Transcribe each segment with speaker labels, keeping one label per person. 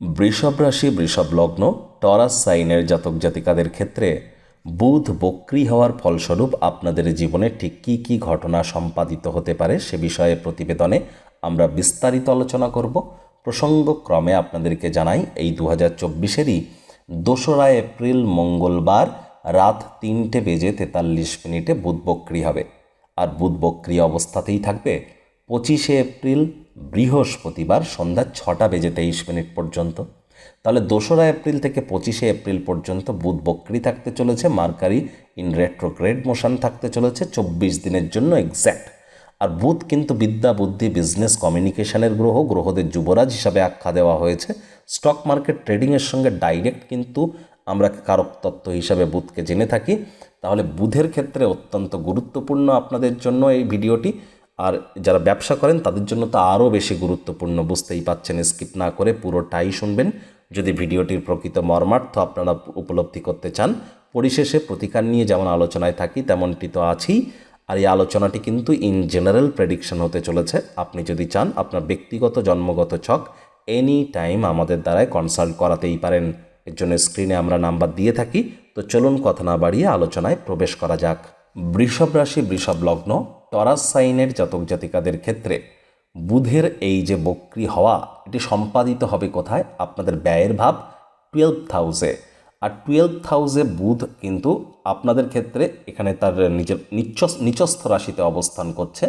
Speaker 1: বৃষভ রাশি, বৃষভ লগ্ন, টরাস সাইনের জাতক জাতিকাদের ক্ষেত্রে বুধ বক্রি হওয়ার ফলস্বরূপ আপনাদের জীবনে ঠিক কী কী ঘটনা সম্পাদিত হতে পারে সে বিষয়ে প্রতিবেদনে আমরা বিস্তারিত আলোচনা করব। প্রসঙ্গক্রমে আপনাদেরকে জানাই, এই দু হাজার চব্বিশেরই দোসরা এপ্রিল মঙ্গলবার রাত তিনটে বেজে তেতাল্লিশ মিনিটে বুধ বক্রি হবে। আর বুধ বক্রি অবস্থাতেই থাকবে পঁচিশে এপ্রিল বৃহস্পতিবার সন্ধ্যা ছটা বেজে তেইশ মিনিট পর্যন্ত। তাহলে দোসরা এপ্রিল থেকে পঁচিশে এপ্রিল পর্যন্ত বুধ বক্রি থাকতে চলেছে, মার্কারি ইন রেট্রোগ্রেড মোশন থাকতে চলেছে চব্বিশ দিনের জন্য এক্স্যাক্ট আর বুধ কিন্তু বিদ্যা, বুদ্ধি, বিজনেস, কমিউনিকেশনের গ্রহ, গ্রহদের যুবরাজ হিসাবে আখ্যা দেওয়া হয়েছে। স্টক মার্কেট ট্রেডিংয়ের সঙ্গে ডাইরেক্ট কিন্তু আমরা কারক তত্ত্ব হিসাবে বুধকে জেনে থাকি। তাহলে বুধের ক্ষেত্রে অত্যন্ত গুরুত্বপূর্ণ আপনাদের জন্য এই ভিডিওটি। আর যারা ব্যবসা করেন, তাদের জন্য তো আরও বেশি গুরুত্বপূর্ণ, বুঝতেই পাচ্ছেন, স্কিপ না করে পুরোটাই শুনবেন। যদি ভিডিওটির প্রকৃত মর্মার্থ আপনারা উপলব্ধি করতে চান, পরিশেষে প্রতিকার নিয়ে যেমন আলোচনায় থাকি, তেমনটি তো আছেই। আর এই আলোচনাটি কিন্তু ইন জেনারেল প্রেডিকশন হতে চলেছে। আপনি যদি চান, আপনার ব্যক্তিগত, জন্মগত ছক এনি টাইম আমাদের দ্বারাই কনসাল্ট করাতেই পারেন। এর জন্য স্ক্রিনে আমরা নাম্বার দিয়ে থাকি। তো চলুন কথা না বাড়িয়ে আলোচনায় প্রবেশ করা যাক। বৃষভ রাশি, বৃষভ লগ্ন টরাস সাইনের জাতক জাতিকাদের ক্ষেত্রে বুধের এই যে বক্রি হওয়া, এটি সম্পাদিত হবে কোথায়? আপনাদের ব্যয়ের ভাব টুয়েলভ হাউসে আর টুয়েলভ হাউসে বুধ কিন্তু আপনাদের ক্ষেত্রে এখানে তার নিজের নিচ্ছস, নিচস্থ রাশিতে অবস্থান করছে,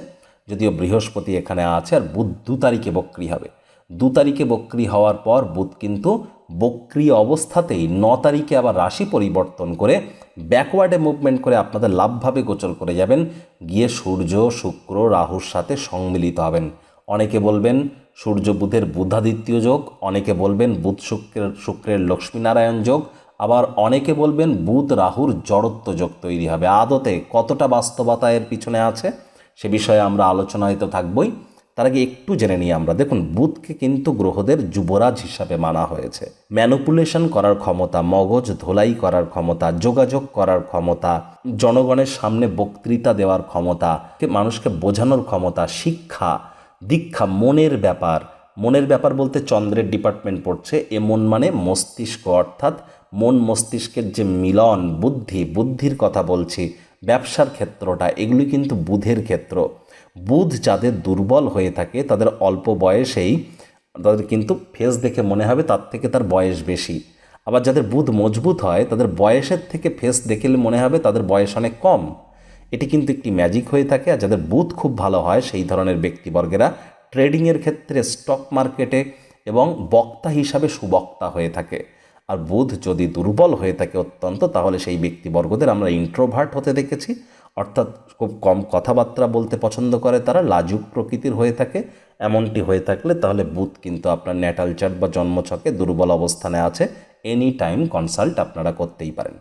Speaker 1: যদিও বৃহস্পতি এখানে আছে আর বুধ দু তারিখে বক্রি হবে। দু তারিখে বক্রি হওয়ার পর বুধ কিন্তু বক্রি অবস্থাতেই ন তারিখে আবার রাশি পরিবর্তন করে ব্যাকওয়ার্ডে মুভমেন্ট করে আপনাদের লাভভাবে গোচর করে যাবেন। গিয়ে সূর্য, শুক্র, রাহুর সাথে সম্মিলিত হবেন। অনেকে বলবেন সূর্য বুধের বুধাদিত্য যোগ, অনেকে বলবেন বুধ শুক্রের শুক্রের লক্ষ্মীনারায়ণ যোগ, আবার অনেকে বলবেন বুধ রাহুর জড়ত্ব যোগ তৈরি হবে। আদতে কতটা বাস্তবতা এর পিছনে আছে সে বিষয়ে আমরা আলোচনায় তো থাকবই। তার আগে একটু জেনে নিই আমরা। দেখুন, বুধকে কিন্তু গ্রহদের যুবরাজ হিসাবে মানা হয়েছে। ম্যানুপুলেশন করার ক্ষমতা, মগজ ধোলাই করার ক্ষমতা, যোগাযোগ করার ক্ষমতা, জনগণের সামনে বক্তৃতা দেওয়ার ক্ষমতা মানুষকে বোঝানোর ক্ষমতা, শিক্ষা, দীক্ষা, মনের ব্যাপার। মনের ব্যাপার বলতে চন্দ্রের ডিপার্টমেন্ট পড়ছে। এ মন মানে মস্তিষ্ক, অর্থাৎ মন মস্তিষ্কের যে মিলন, বুদ্ধি, বুদ্ধির কথা বলছি, ব্যবসার ক্ষেত্রটা, এগুলি কিন্তু বুধের ক্ষেত্র। বুধ যাদের দুর্বল হয়ে থাকে, তাদের অল্প বয়সেই তাদের কিন্তু ফেস দেখে মনে হবে তার থেকে তার বয়স বেশি। আবার যাদের বুধ মজবুত হয়, তাদের বয়সের থেকে ফেস দেখলে মনে হবে তাদের বয়স অনেক কম। এটি কিন্তু একটি ম্যাজিক হয়ে থাকে আর যাদের বুথ খুব ভালো হয়, সেই ধরনের ব্যক্তিবর্গেরা ট্রেডিংয়ের ক্ষেত্রে স্টক মার্কেটে এবং বক্তা হিসাবে সুবক্তা হয়ে থাকে। আর বুধ যদি দুর্বল হয়ে থাকে অত্যন্ত, তাহলে সেই ব্যক্তিবর্গদের আমরা ইন্ট্রোভার্ট হতে দেখেছি। অর্থাৎ খুব কম কথাবার্তা বলতে পছন্দ করে, তারা লাজুক প্রকৃতির হয়ে থাকে। এমনটি হয়ে থাকলে তাহলে বুধ কিন্তু আপনার ন্যাটাল চার্ট বা জন্মছকে দুর্বল অবস্থানে আছে। এনি টাইম কনসাল্ট আপনারা করতেই পারেন।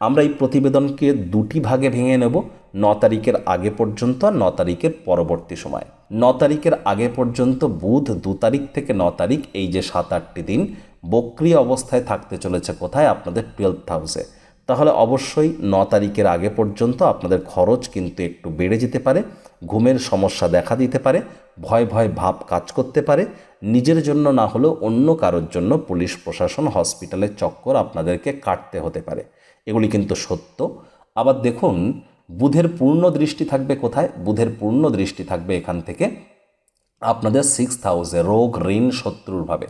Speaker 1: আমরা এই প্রতিবেদনকে দুটি ভাগে ভেঙে নেব। ন তারিখের আগে পর্যন্ত আর ন তারিখের পরবর্তী সময়। ন তারিখের আগে পর্যন্ত বুধ দু তারিখ থেকে ন তারিখ, এই যে সাত আটটি দিন, বক্রিয় অবস্থায় থাকতে চলেছে কোথায়? আপনাদের টুয়েলভ হাউসে। তাহলে অবশ্যই ন তারিখের আগে পর্যন্ত আপনাদের খরচ কিন্তু একটু বেড়ে যেতে পারে, ঘুমের সমস্যা দেখা দিতে পারে, ভয় ভয় ভাব কাজ করতে পারে, নিজের জন্য না হলেও অন্য কারোর জন্য পুলিশ প্রশাসন হসপিটালের চক্কর আপনাদেরকে কাটতে হতে পারে। এগুলি কিন্তু সত্য। আবার দেখুন, বুধের পূর্ণ দৃষ্টি থাকবে কোথায়? বুধের পূর্ণ দৃষ্টি থাকবে এখান থেকে আপনাদের সিক্স হাউসে রোগ, ঋণ, শত্রুর ভাবে।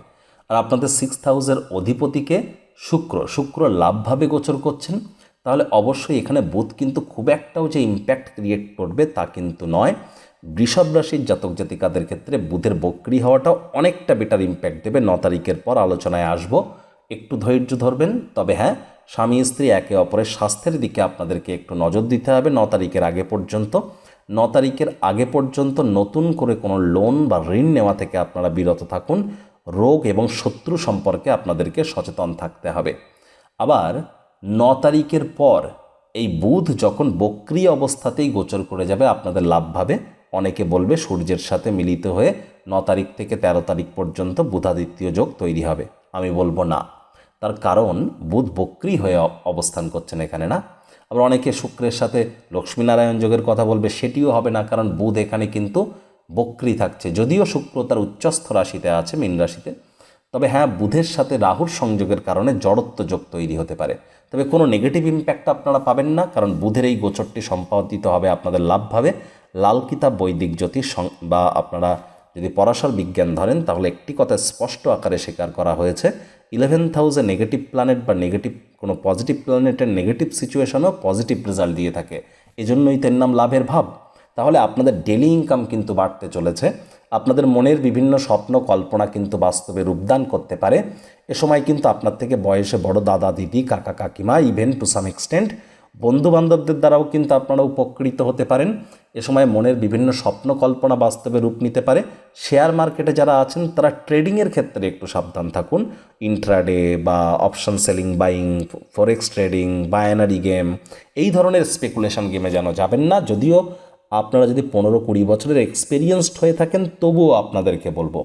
Speaker 1: আর আপনাদের সিক্স হাউসের অধিপতিকে শুক্র শুক্র লাভভাবে গোচর করছেন, তাহলে অবশ্যই এখানে বুধ কিন্তু খুব একটাও যে ইম্প্যাক্ট ক্রিয়েট করবে তা কিন্তু নয়। বৃষভ রাশির জাতক জাতিকাদের ক্ষেত্রে বুধের বক্রি হওয়াটাও অনেকটা বেটার ইম্প্যাক্ট দেবে। ন তারিখের পর আলোচনায় আসব। একটু ধৈর্য ধরবেন, তবে হ্যাঁ স্বামী, স্ত্রী একে অপরের স্বাস্থ্যের দিকে আপনাদেরকে একটু নজর দিতে হবে ন তারিখের আগে পর্যন্ত। ন তারিখের আগে পর্যন্ত নতুন করে কোনো লোন বা ঋণ নেওয়া থেকে আপনারা বিরত থাকুন। রোগ এবং শত্রু সম্পর্কে আপনাদেরকে সচেতন থাকতে হবে। আবার ন তারিখের পর এই বুধ যখন বক্রিয় অবস্থাতেই গোচর করে যাবে, আপনাদের লাভভাবে অনেকে বলবে সূর্যের সাথে মিলিত হয়ে ন তারিখ থেকে ১৩ তারিখ পর্যন্ত বুধাদিত্য যোগ তৈরি হবে। আমি বলব না। তার কারণ বুধ বক্রি হয়ে অবস্থান করছেন এখানে না। আবার অনেকে শুক্রের সাথে লক্ষ্মীনারায়ণ যোগের কথা বলবে, সেটিও হবে না। কারণ বুধ এখানে কিন্তু বক্রি থাকছে। যদিও শুক্র তার উচ্চস্থ রাশিতে আছে, মীন রাশিতে। তবে হ্যাঁ বুধের সাথে রাহুর সংযোগের কারণে জড়ত্ব যোগ তৈরি হতে পারে। তবে কোনো নেগেটিভ ইম্প্যাক্ট আপনারা পাবেন না, কারণ বুধের এই গোচরটি সম্পাদিত হবে আপনাদের লাভভাবে। লাল কিতাব, বৈদিক জ্যোতিষ বা আপনারা যদি পরাশর বিজ্ঞান ধরেন, তাহলে একটি কথা স্পষ্ট আকারে স্বীকার করা হয়েছে। ইলেভেন্থ হাউসে নেগেটিভ প্ল্যানেট বা নেগেটিভ কোনো পজিটিভ প্ল্যানেটের নেগেটিভ সিচুয়েশনও পজিটিভ রেজাল্ট দিয়ে থাকে। এজন্যই তার নাম লাভের ভাব। তাহলে আপনাদের ডেলি ইনকাম কিন্তু বাড়তে চলেছে। আপনাদের মনের বিভিন্ন স্বপ্ন, কল্পনা কিন্তু বাস্তবে রূপদান করতে পারে। এ সময় কিন্তু আপনার থেকে বয়সে বড় দাদা, দিদি, কাকা, কাকিমা ইভেন টু সাম এক্সটেন্ট বন্ধু বান্ধবদের দ্বারাও কিন্তু আপনারা উপকৃত হতে পারেন। এ সময় মনের বিভিন্ন স্বপ্ন, কল্পনা বাস্তবে রূপ নিতে পারে। শেয়ার মার্কেটে যারা আছেন, তারা ট্রেডিংয়ের ক্ষেত্রে একটু সাবধান থাকুন। ইন্ট্রাডে বা option selling buying forex trading binary game এই ধরনের স্পেকুলেশন গেমে যেন যাবেন না। যদিও আপনারা যদি পনেরো কুড়ি বছরের এক্সপিরিয়েন্সড হয়ে থাকেন, তবুও আপনাদেরকে বলব,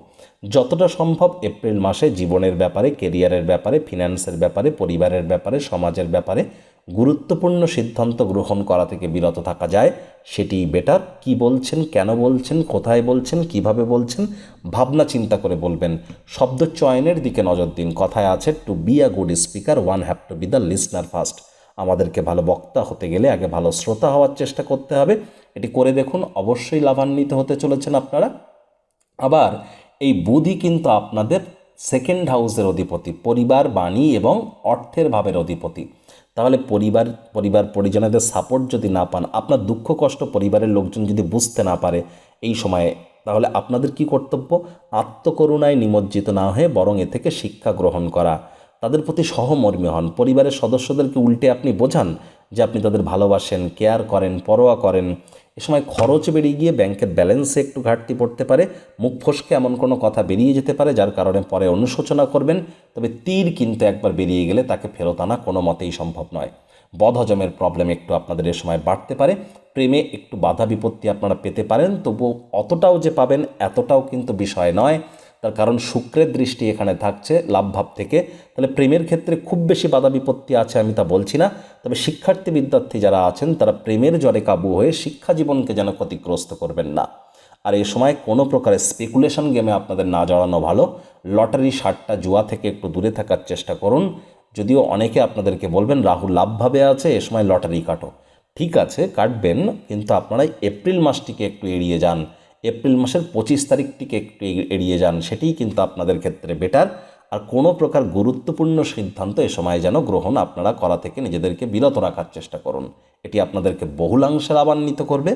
Speaker 1: যতটা সম্ভব এপ্রিল মাসে জীবনের ব্যাপারে কেরিয়ারের ব্যাপারে ফিনান্সের ব্যাপারে, পরিবারের ব্যাপারে, সমাজের ব্যাপারে গুরুত্বপূর্ণ সিদ্ধান্ত গ্রহণ করা থেকে বিরত থাকা যায়, সেটি বেটার কি বলছেন, কেন বলছেন, কোথায় বলছেন, কীভাবে বলছেন, ভাবনা চিন্তা করে বলবেন। শব্দ চয়নের দিকে নজর দিন। কথায় আছে to be a good speaker one have to be the listener first আমাদেরকে ভালো বক্তা হতে গেলে আগে ভালো শ্রোতা হওয়ার চেষ্টা করতে হবে। এটি করে দেখুন, অবশ্যই লাভান্বিত হতে চলেছেন আপনারা। আবার এই বুধই কিন্তু আপনাদের সেকেন্ড হাউসের অধিপতি, পরিবার, বাণী এবং অর্থের ভাবের অধিপতি। তাহলে পরিবার পরিবার পরিজনেদের সাপোর্ট যদি না পান, আপনার দুঃখ, কষ্ট পরিবারের লোকজন যদি বুঝতে না পারে এই সময়ে, তাহলে আপনাদের কি কর্তব্য? আত্মকরুণায় নিমজ্জিত না হয়ে বরং এ থেকে শিক্ষা গ্রহণ করা। তাদের প্রতি সহমর্মী হন। পরিবারের সদস্যদেরকে উল্টে আপনি বোঝান যে আপনি তাদের ভালোবাসেন, কেয়ার করেন, পরোয়া করেন। এ সময় খরচ বেরিয়ে গিয়ে ব্যাংকের ব্যালেন্সে একটু ঘাটতি পড়তে পারে, মুখ ফসকে এমন কোনো কথা বেরিয়ে যেতে পারে যার কারণে পরে অনুশোচনা করবেন, তবে তীর কিন্তু একবার বেরিয়ে গেলে তাকে ফেরত আনা কোনো মতেই সম্ভব নয়। বদহজমের প্রবলেম একটু আপনাদের এ সময় বাড়তে পারে, প্রেমে একটু বাধা বিপত্তি আপনারা পেতে পারেন, তবুও অতটাও যে পাবেন এতটাও কিন্তু বিষয় নয়। তার কারণ শুক্রের দৃষ্টি এখানে থাকছে লাভভাব থেকে। তাহলে প্রেমের ক্ষেত্রে খুব বেশি বাধা বিপত্তি আছে আমি তা বলছি না। তবে শিক্ষার্থী বিদ্যার্থী যারা আছেন, তারা প্রেমের জ্বরে কাবু হয়ে শিক্ষা জীবনকে যেন ক্ষতিগ্রস্ত করবেন না। আর এই সময় কোনো প্রকারের স্পেকুলেশন গেমে আপনাদের না জড়ানো ভালো। লটারি সারটা জুয়া থেকে একটু দূরে থাকার চেষ্টা করুন। যদিও অনেকে আপনাদেরকে বলবেন, রাহুল লাভভাবে আছে, এ সময় লটারি কাটো। ঠিক আছে, কাটবেন, কিন্তু আপনারা এপ্রিল মাসটিকে একটু এড়িয়ে যান। এপ্রিল মাসের পঁচিশ তারিখটিকে একটু এড়িয়ে যান, সেটিই কিন্তু আপনাদের ক্ষেত্রে বেটার আর কোনো প্রকার গুরুত্বপূর্ণ সিদ্ধান্ত এ সময় যেন গ্রহণ আপনারা করা থেকে নিজেদেরকে বিরত রাখার চেষ্টা করুন। এটি আপনাদেরকে বহুলাংশে লাভান্বিত করবে।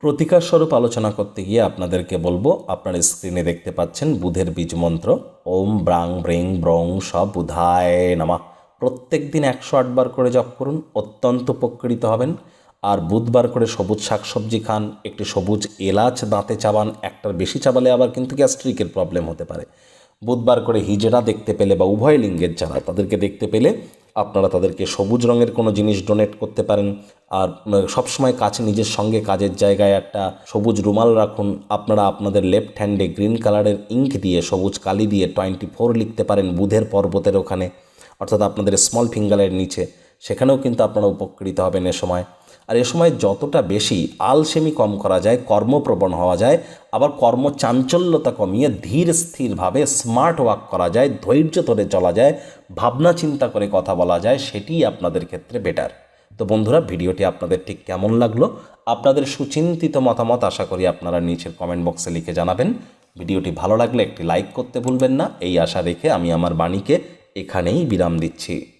Speaker 1: প্রতিকার স্বরূপ আলোচনা করতে গিয়ে আপনাদেরকে বলব, আপনার স্ক্রিনে দেখতে পাচ্ছেন বুধের বীজ মন্ত্র। ওম ব্রাং ব্রিং ব্রং স বুধায় নামা। প্রত্যেক দিন একশো আটবার করে জপ করুন, অত্যন্ত উপকৃত হবেন। আর বুধবার করে সবুজ শাকসবজি খান, একটি সবুজ এলাচ দাঁতে চাবান, একটার বেশি চাবালে আবার কিন্তু গ্যাস্ট্রিকের প্রবলেম হতে পারে। বুধবার করে হিজড়া দেখতে পেলে বা উভয় লিঙ্গের যারা, তাদেরকে দেখতে পেলে আপনারা তাদেরকে সবুজ রঙের কোনো জিনিস ডোনেট করতে পারেন। আর সবসময় কাছে নিজের সঙ্গে কাজের জায়গায় একটা সবুজ রুমাল রাখুন। আপনারা আপনাদের লেফট হ্যান্ডে গ্রিন কালারের ইঙ্ক দিয়ে সবুজ কালি দিয়ে টোয়েন্টি ফোর লিখতে পারেন বুধের পর্বতের ওখানে। অর্থাৎ আপনাদের স্মল ফিঙ্গারের নিচে। সেখানেও কিন্তু আপনারা উপকৃত হবেন এ সময়। আর এ সময় যতটা বেশি আলসেমি কম করা যায়, কর্মপ্রবণ হওয়া যায়, আবার কর্মচাঞ্চল্যতা কমিয়ে ধীর স্থিরভাবে স্মার্ট ওয়ার্ক করা যায়, ধৈর্য ধরে চলা যায়, ভাবনা চিন্তা করে কথা বলা যায় সেটিই আপনাদের ক্ষেত্রে বেটার তো বন্ধুরা, ভিডিওটি আপনাদের ঠিক কেমন লাগল? আপনাদের সুচিন্তিত মতামত আশা করি আপনারা নিচের কমেন্ট বক্সে লিখে জানাবেন। ভিডিওটি ভালো লাগলে একটি লাইক করতে ভুলবেন না। এই আশা রেখে আমি আমার বাণীকে এখানেই বিরাম দিচ্ছি।